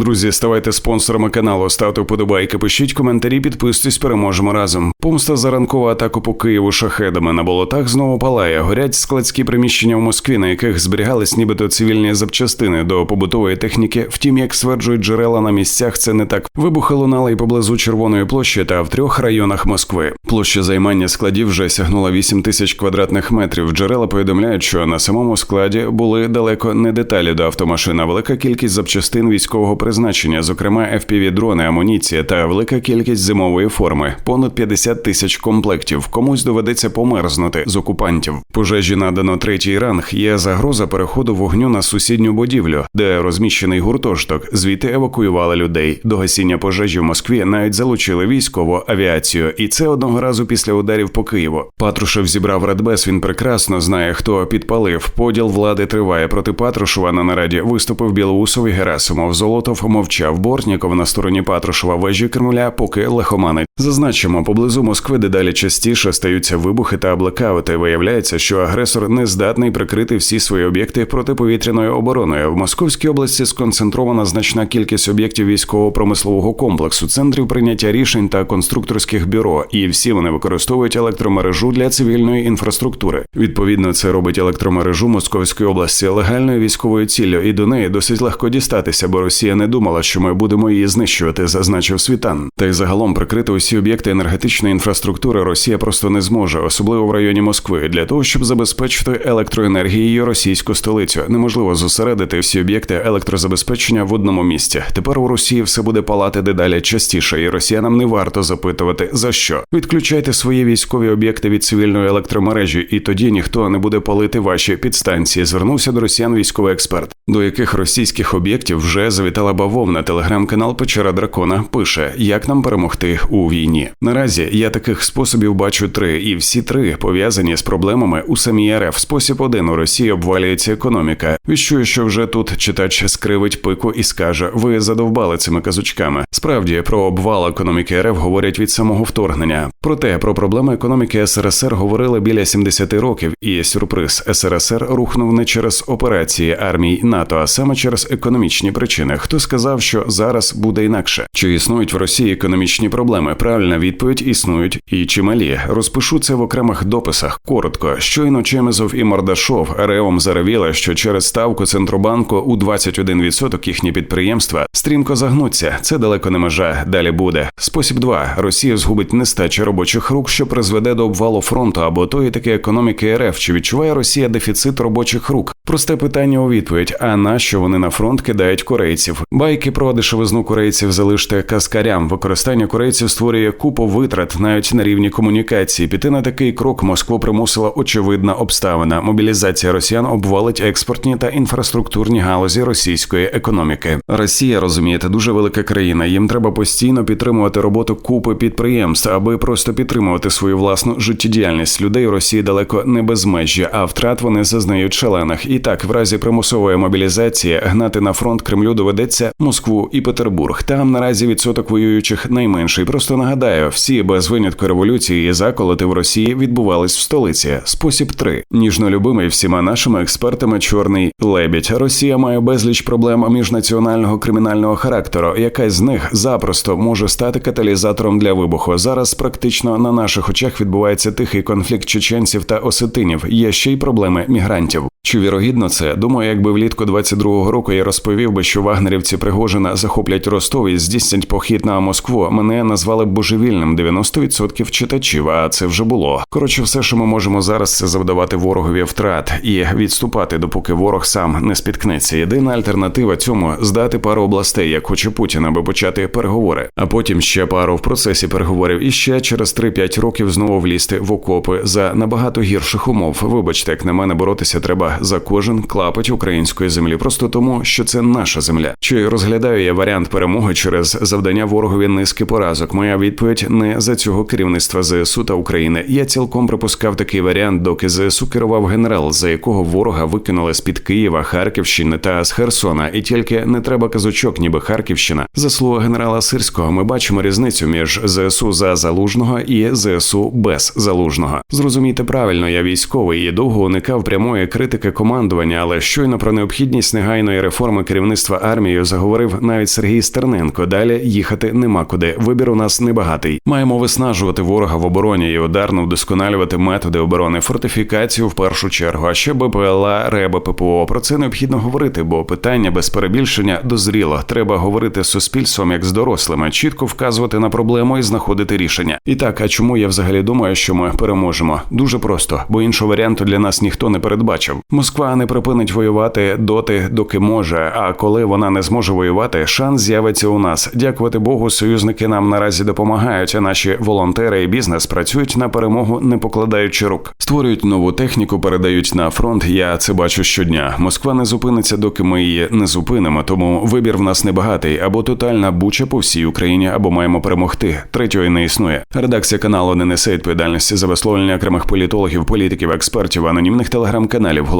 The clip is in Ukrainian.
Друзі, ставайте спонсорами каналу, ставте вподобайки, пишіть коментарі, підписуйтесь, переможемо разом. Помста за ранкову атаку по Києву шахедами на болотах знову палає. Горять складські приміщення в Москві, на яких зберігались нібито цивільні запчастини до побутової техніки. Втім, як стверджують джерела на місцях, це не так. Вибухи лунали й поблизу Червоної площі та в трьох районах Москви. Площа займання складів вже сягнула 8 тисяч квадратних метрів. Джерела повідомляють, що на самому складі були далеко не деталі до автомашин, велика кількість запчастин військового призначення, зокрема fpv дрони, амуніція та велика кількість зимової форми понад 50 тисяч комплектів. Комусь доведеться померзнути з окупантів. Пожежі надано третій ранг. Є загроза переходу вогню на сусідню будівлю, де розміщений гуртожиток. Звідти евакуювали людей. До гасіння пожежі в Москві навіть залучили військову авіацію, і це одного разу після ударів по Києву. Патрушев зібрав радбез. Він прекрасно знає, хто підпалив. Поділ влади триває проти Патрушева на нараді. Виступив Білоусов і Герасимов. Золотов мовчав. Бортніков на стороні Патрушева вежі Кремля, поки лихоманить. Зазначимо, поблизу Москви дедалі частіше стаються вибухи та блекаути. Виявляється, що агресор не здатний прикрити всі свої об'єкти протиповітряною обороною. В Московській області сконцентрована значна кількість об'єктів військово-промислового комплексу, центрів прийняття рішень та конструкторських бюро, і всі вони використовують електромережу для цивільної інфраструктури. Відповідно, це робить електромережу Московської області легальною військовою ціллю, і до неї досить легко дістатися, бо Росія не думала, що ми будемо її знищувати, зазначив світан. Та й загалом прикрити усі об'єкти енергетичної інфраструктури Росія просто не зможе, особливо в районі Москви. Для того щоб забезпечити електроенергією російську столицю, неможливо зосередити всі об'єкти електрозабезпечення в одному місці. Тепер у Росії все буде палати дедалі частіше, і росіянам не варто запитувати за що. Відключайте свої військові об'єкти від цивільної електромережі, і тоді ніхто не буде палити ваші підстанції. Звернувся до росіян військовий експерт, до яких російських об'єктів вже завітала бавовна. Телеграм-канал Печера Дракона пише, як нам перемогти у війні. Наразі я таких способів бачу три, і всі три пов'язані з проблемами у самій РФ. Спосіб один у Росії обвалюється економіка. Віщую, що вже тут читач скривить пику і скаже: ви задовбали цими казочками. Справді про обвал економіки РФ говорять від самого вторгнення. Проте про проблеми економіки СРСР говорили біля 70 років, і сюрприз СРСР рухнув не через операції армій НАТО, а саме через економічні причини. Хто сказав, що зараз буде інакше? Чи існують в Росії економічні проблеми? Правильна відповідь існують і чималі. Розпишу це в окремих дописах. Коротко, щойно Чемезов і Мордашов ревом заревіли, що через ставку центробанку у 21% їхні підприємства стрімко загнуться. Це далеко не межа. Далі буде. Спосіб 2. Росія згубить нестачі робочих рук, що призведе до обвалу фронту або тої таки економіки РФ. Чи відчуває Росія дефіцит робочих рук? Просте питання у відповідь: а на що вони на фронт кидають корейців? Байки про дешевизну корейців залиште каскарям. Використання корейців створює купу витрат навіть на рівні комунікації. Піти на такий крок Москву примусила очевидна обставина. Мобілізація росіян обвалить експортні та інфраструктурні галузі російської економіки. Росія розумієте, дуже велика країна. Їм треба постійно підтримувати роботу купи підприємств, аби просто підтримувати свою власну життєдіяльність. Людей у Росії далеко не безмежжя, а втрат вони зазнають шалених. І так, в разі примусової мобілізації гнати на фронт Кремлю доведеться Москву і Петербург. Там наразі відсоток воюючих найменший. Просто нагадаю, всі без винятку революції і заколоти в Росії відбувались в столиці. Спосіб 3. ніжно любимий всіма нашими експертами. Чорний лебідь. Росія має безліч проблем міжнаціонального кримінального характеру. Якась з них запросто може стати каталізатором для вибуху. Зараз практично на наших очах відбувається тихий конфлікт чеченців та осетинів. Є ще й проблеми мігрантів. Чи вірогідно це? Думаю, якби влітку 22-го року я розповів би, що вагнерівці Пригожина захоплять Ростов і здійснять похід на Москву. Мене назвали б божевільним 90% читачів. А це вже було. Коротше, все, що ми можемо зараз, це завдавати ворогові втрат і відступати, допоки ворог сам не спіткнеться. Єдина альтернатива цьому здати пару областей, як хоче Путін, аби почати переговори, а потім ще пару в процесі переговорів, і ще через 3-5 років знову влізти в окопи за набагато гірших умов. Вибачте, як на мене боротися треба за кожен клапоть української землі, просто тому, що це наша земля. Чи розглядаю я варіант перемоги через завдання ворогові низки поразок? Моя відповідь не за цього керівництва ЗСУ та України. Я цілком припускав такий варіант, доки ЗСУ керував генерал, за якого ворога викинули з під Києва, Харківщини та з Херсона. І тільки не треба казочок, ніби Харківщина. Заслуга генерала Сирського. Ми бачимо різницю між ЗСУ за залужного і ЗСУ без залужного. Зрозумійте правильно, я військовий і довго уникав прямої критики команди командування, але щойно про необхідність негайної реформи керівництва армією заговорив навіть Сергій Стерненко. Далі їхати нема куди. Вибір у нас небагатий. Маємо виснажувати ворога в обороні і ударно вдосконалювати методи оборони, фортифікацію в першу чергу. А ще БПЛА, РЕБ, ППО. Про це необхідно говорити, бо питання без перебільшення дозріло. Треба говорити з суспільством як з дорослими, чітко вказувати на проблему і знаходити рішення. І так, а чому я взагалі думаю, що ми переможемо? Дуже просто, бо іншого варіанту для нас ніхто не передбачив. Москва не припинить воювати доти, доки може. А коли вона не зможе воювати, шанс з'явиться у нас. Дякувати Богу, союзники нам наразі допомагають. А наші волонтери і бізнес працюють на перемогу, не покладаючи рук. Створюють нову техніку, передають на фронт. Я це бачу щодня. Москва не зупиниться, доки ми її не зупинимо. Тому вибір в нас небагатий або тотальна буча по всій Україні, або маємо перемогти. Третьої не існує. Редакція каналу не несе відповідальності за висловлення окремих політологів, політиків, експертів, анонімних телеграм-каналів.